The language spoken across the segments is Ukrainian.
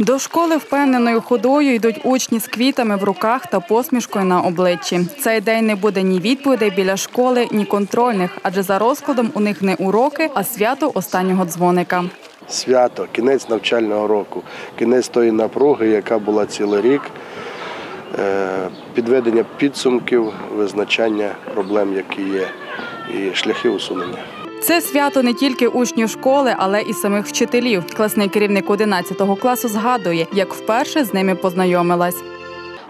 До школи впевненою ходою йдуть учні з квітами в руках та посмішкою на обличчі. Цей день не буде ні відповідей біля школи, ні контрольних, адже за розкладом у них не уроки, а свято останнього дзвоника. свято, кінець навчального року, кінець тої напруги, яка була цілий рік, е, підведення підсумків, визначання проблем, які є, і шляхи усунення. Це свято не тільки учнів школи, але і самих вчителів. Класний керівник 11 класу згадує, як вперше з ними познайомилась.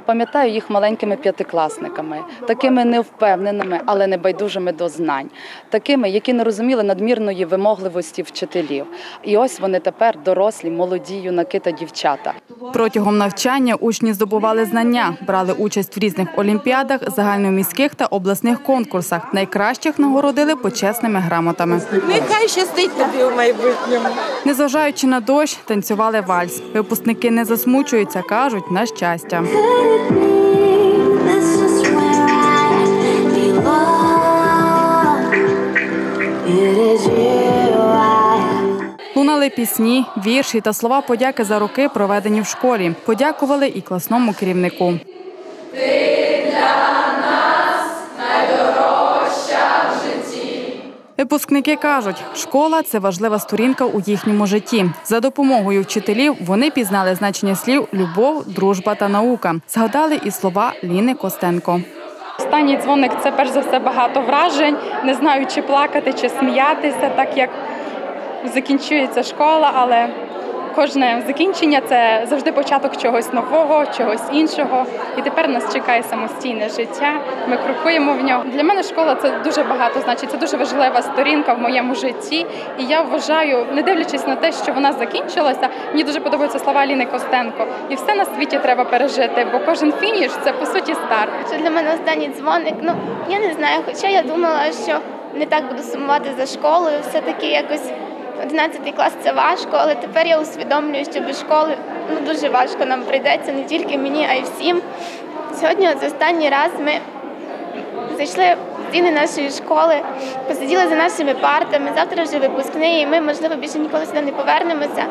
Пам'ятаю їх маленькими п'ятикласниками, такими невпевненими, але не байдужими до знань, такими, які не розуміли надмірної вимогливості вчителів. І ось вони тепер дорослі, молоді юнаки та дівчата. Протягом навчання учні здобували знання, брали участь в різних олімпіадах, загальноміських та обласних конкурсах. Найкращих нагородили почесними грамотами. Нехай щастить тобі у майбутньому. Незважаючи на дощ, танцювали вальс. Випускники не засмучуються, кажуть на щастя. Лунали пісні, вірші та слова подяки за роки, проведені в школі. Подякували і класному керівнику. Випускники кажуть, школа це важлива сторінка у їхньому житті. За допомогою вчителів вони пізнали значення слів любов, дружба та наука. Згадали і слова Ліни Костенко. Останній дзвоник це перш за все багато вражень. Не знаю, чи плакати, чи сміятися, так як закінчується школа, але кожне закінчення це завжди початок чогось нового, чогось іншого. І тепер нас чекає самостійне життя. Ми крокуємо в нього. Для мене школа це дуже багато значить. Це дуже важлива сторінка в моєму житті. І я вважаю, не дивлячись на те, що вона закінчилася, мені дуже подобаються слова Ліни Костенко. І все на світі треба пережити, бо кожен фініш це по суті старт. Що для мене останній дзвоник, ну я не знаю, хоча я думала, що не так буду сумувати за школою, все-таки якось 11 клас це важко, але тепер я усвідомлюю, що без школи ну, дуже важко нам прийдеться не тільки мені, а й всім. Сьогодні, от останній раз, ми зайшли в стіни нашої школи, посиділи за нашими партами. Завтра вже випускний, і ми, можливо, більше ніколи сюди не повернемося.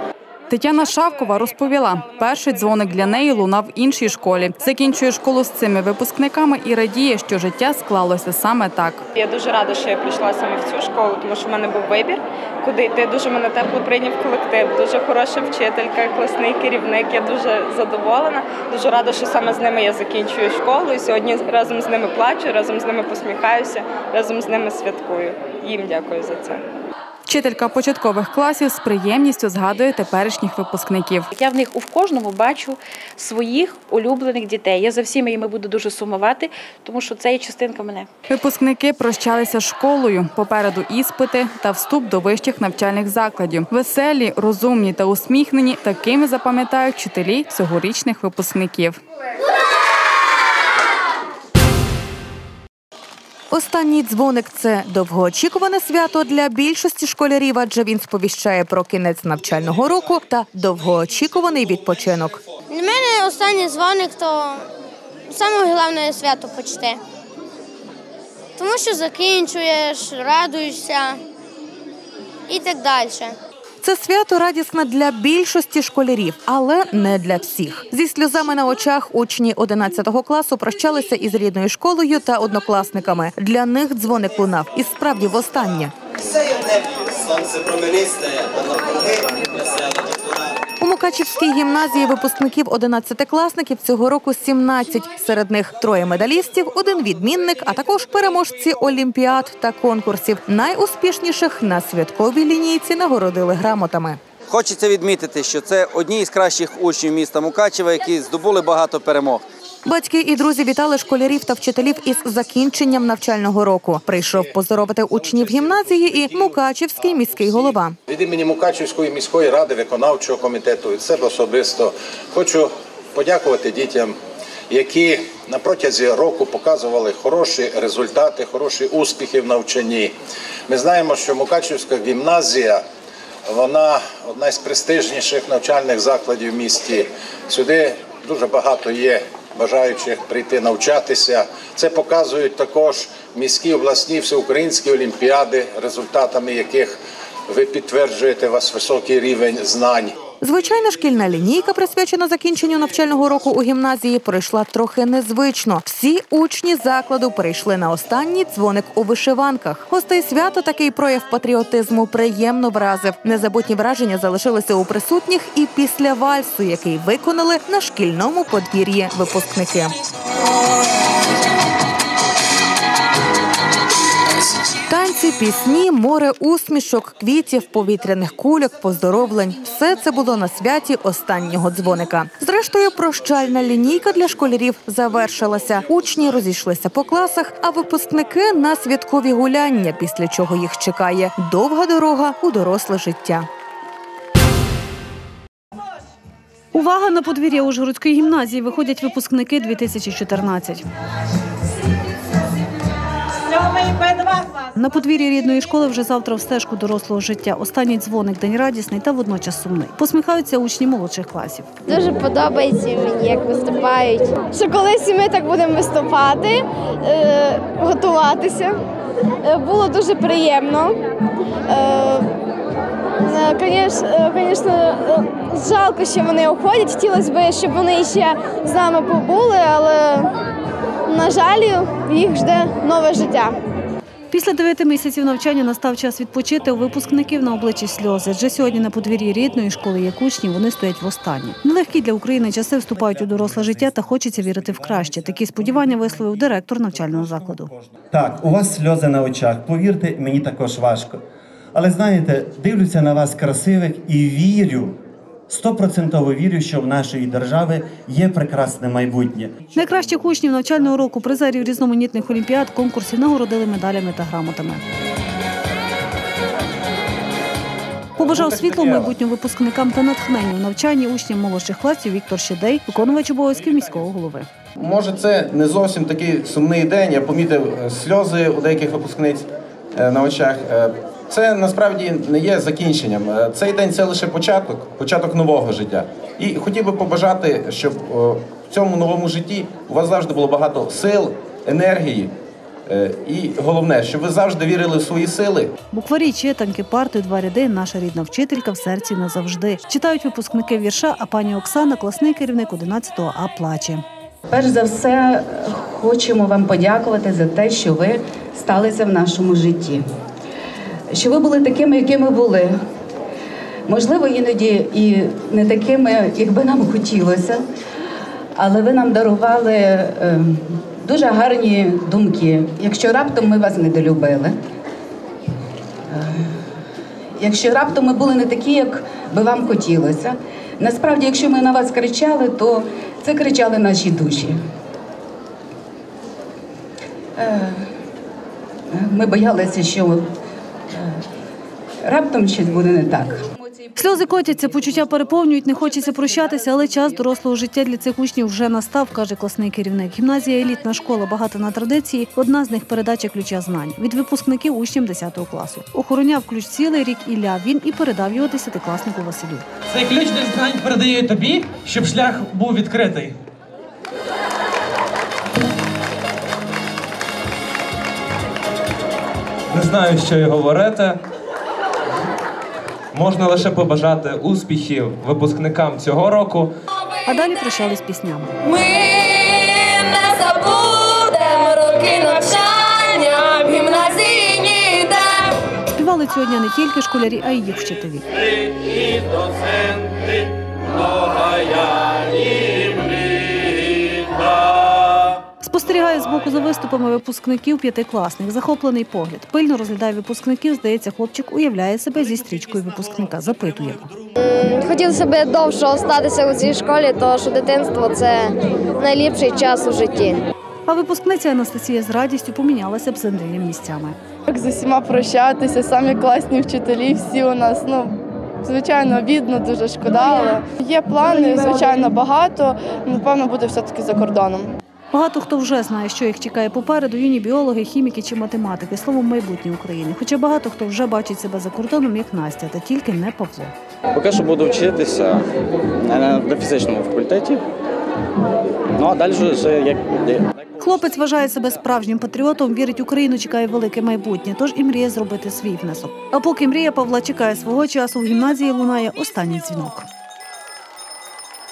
Тетяна Шавкова розповіла, перший дзвоник для неї лунав в іншій школі. Закінчує школу з цими випускниками і радіє, що життя склалося саме так. Я дуже рада, що я прийшла саме в цю школу, тому що в мене був вибір, куди йти. Дуже мене тепло прийняв колектив, дуже хороша вчителька, класний керівник. Я дуже задоволена. Дуже рада, що саме з ними я закінчую школу. І сьогодні разом з ними плачу, разом з ними посміхаюся, разом з ними святкую. Їм дякую за це. Вчителька початкових класів з приємністю згадує теперішніх випускників. Я в них у кожному бачу своїх улюблених дітей. Я за всіма їми буду дуже сумувати, тому що це є частинка мене. Випускники прощалися з школою. Попереду іспити та вступ до вищих навчальних закладів. Веселі, розумні та усміхнені. Такими запам'ятають вчителі цьогорічних випускників. Останній дзвоник це довгоочікуване свято для більшості школярів, адже він сповіщає про кінець навчального року та довгоочікуваний відпочинок. Для мене останній дзвоник то саме головне свято почти. Тому що закінчуєш, радуєшся і так далі. Це свято радісне для більшості школярів, але не для всіх. Зі сльозами на очах учні 11 класу прощалися із рідною школою та однокласниками. Для них дзвоник лунав і справді востаннє. Все небі сонце променисте, дітвора. У Мукачівській гімназії випускників 11-класників цього року 17. Серед них троє медалістів, один відмінник, а також переможці олімпіад та конкурсів. Найуспішніших на святковій лінійці нагородили грамотами. Хочеться відмітити, що це одні із кращих учнів міста Мукачева, які здобули багато перемог. Батьки і друзі вітали школярів та вчителів із закінченням навчального року. Прийшов поздоровити учнів гімназії і Мукачівський міський голова. Від імені Мукачівської міської ради виконавчого комітету від себе особисто хочу подякувати дітям, які на протязі року показували хороші результати, хороші успіхи в навчанні. Ми знаємо, що Мукачівська гімназія вона одна з престижніших навчальних закладів в місті. Сюди дуже багато є бажаючих прийти навчатися. Це показують також міські обласні всеукраїнські олімпіади, результатами яких ви підтверджуєте вас високий рівень знань. Звичайна шкільна лінійка, присвячена закінченню навчального року у гімназії, пройшла трохи незвично. Всі учні закладу перейшли на останній дзвоник у вишиванках. Гостей свято такий прояв патріотизму приємно вразив. Незабутні враження залишилися у присутніх і після вальсу, який виконали на шкільному подвір'ї випускники. Танці, пісні, море усмішок, квітів, повітряних кульок, поздоровлень все це було на святі останнього дзвоника. Зрештою, прощальна лінійка для школярів завершилася. Учні розійшлися по класах, а випускники на святкові гуляння, після чого їх чекає довга дорога у доросле життя. Увага на подвір'я Ужгородської гімназії виходять випускники 2014. На подвір'ї рідної школи вже завтра в стежку дорослого життя. Останній дзвоник день радісний та водночас сумний. Посміхаються учні молодших класів. Дуже подобається мені, як виступають. Що колись ми так будемо виступати, е, готуватися. Е, було дуже приємно. Звісно, е, жалко, що вони уходять. Хотілося б, щоб вони ще з нами побули, але, на жаль, їх жде нове життя. Після дев'яти місяців навчання настав час відпочити у випускників на обличчі сльози. Адже сьогодні на подвір'ї рідної школи як учні вони стоять востаннє. Нелегкі для України часи вступають у доросле життя та хочеться вірити в краще. Такі сподівання висловив директор навчального закладу. Так, у вас сльози на очах. Повірте, мені також важко. Але знаєте, дивлюся на вас красивих і вірю. Стопроцентово вірю, що в нашої держави є прекрасне майбутнє. Найкращих учнів навчального року призерів різноманітних олімпіад конкурсів нагородили медалями та грамотами. Побажав світло майбутнім випускникам та натхнення у навчанні учнів молодших класів Віктор Щедей, виконувач обов'язків міського голови. Може, це не зовсім такий сумний день. Я помітив е, сльози у деяких випускниць е, на очах. Це насправді не є закінченням. Е, Цей день це лише початок, початок нового життя. І хотів би побажати, щоб е, в цьому новому житті у вас завжди було багато сил, енергії. Е, І головне, щоб ви завжди вірили в свої сили. Букварі, читанки, парти, два ряди. Наша рідна вчителька в серці назавжди. Читають випускники вірша, а пані Оксана, класний керівник 11-го А плаче. Перш за все, хочемо вам подякувати за те, що ви сталися в нашому житті, що ви були такими, якими були. Можливо, іноді і не такими, як би нам хотілося, але ви нам дарували е, дуже гарні думки. Якщо раптом ми вас недолюбили, е, якщо раптом ми були не такі, як би вам хотілося. Насправді, якщо ми на вас кричали, то це кричали наші душі. Е, Ми боялися, що раптом щось буде не так. Сльози котяться, почуття переповнюють, не хочеться прощатися, але час дорослого життя для цих учнів вже настав, каже класний керівник. Гімназія елітна школа багата на традиції. Одна з них передача ключа знань від випускників учням 10 класу. Охороняв ключ цілий рік Ілля. Він і передав його десятикласнику Василю. Цей ключ для знань передаю тобі, щоб шлях був відкритий. Не знаю, що й говорити. Можна лише побажати успіхів випускникам цього року. А далі прощались піснями. Ми не забудемо роки навчання в гімназії ніде. Співали цього дня не тільки школярі, а й їх вчителі. І доценти, я Спостерігає збоку за виступами випускників п'ятикласник. Захоплений погляд. Пильно розглядає випускників. Здається, хлопчик уявляє себе зі стрічкою випускника. Запитує. Хотілося б довше остатися у цій школі, тому що дитинство це найліпший час у житті. А випускниця Анастасія з радістю помінялася б з Андрієм місцями. Як з усіма прощатися, самі класні вчителі, всі у нас. Ну, звичайно, бідно, дуже шкода. Але є плани, звичайно, багато. Напевно, буде все-таки за кордоном. Багато хто вже знає, що їх чекає попереду юні біологи, хіміки чи математики, словом майбутнє України. Хоча багато хто вже бачить себе за кордоном, як Настя, та тільки не Павло. Поки що буду вчитися на, на фізичному факультеті. Ну а далі вже як буде. Хлопець вважає себе справжнім патріотом, вірить, Україну чекає велике майбутнє, тож і мріє зробити свій внесок. А поки мрія Павла чекає свого часу, в гімназії лунає останній дзвінок.